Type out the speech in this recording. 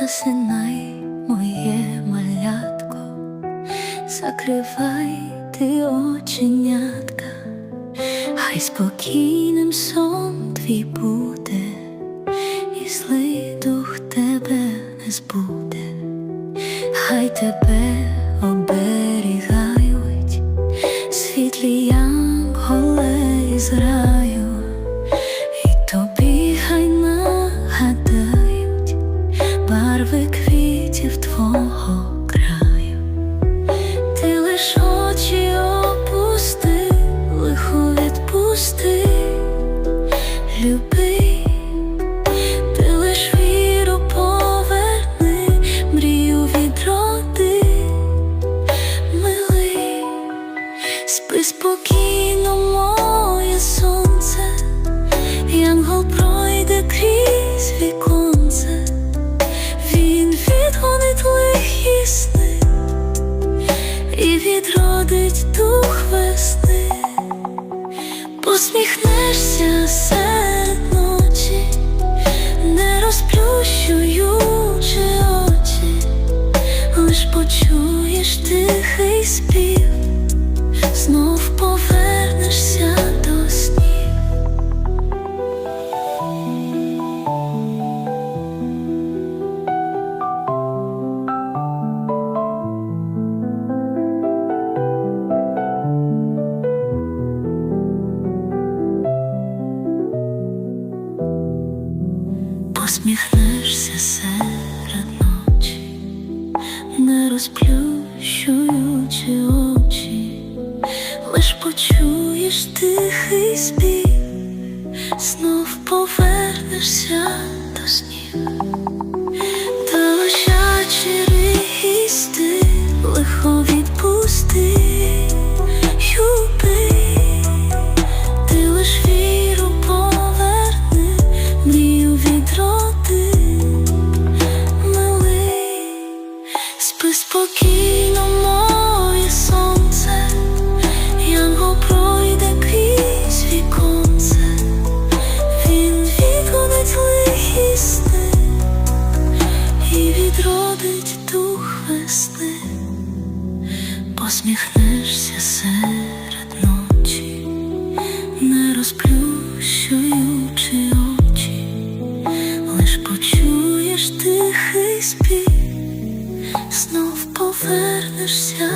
засинай моє малятко, закривай ти оченятка, хай спокійним сон твій буде, і злий дух тебе не збуде, хай тебе. Барви квітів твого і відродить дух весни, посміхнешся серед ночі, не розплющуючи очі, лиш почуєш тихий спів, Посміхнешся серед ночі, не розплющуючи очі, лиш почуєш тихий спів, знов повернешся до снів, спи спокійно, моє сонце, Янго пройде крізь віконце, він відгонить лихі сни і відродить дух весни, посміхнешся серед ночі, не розплющу. 留。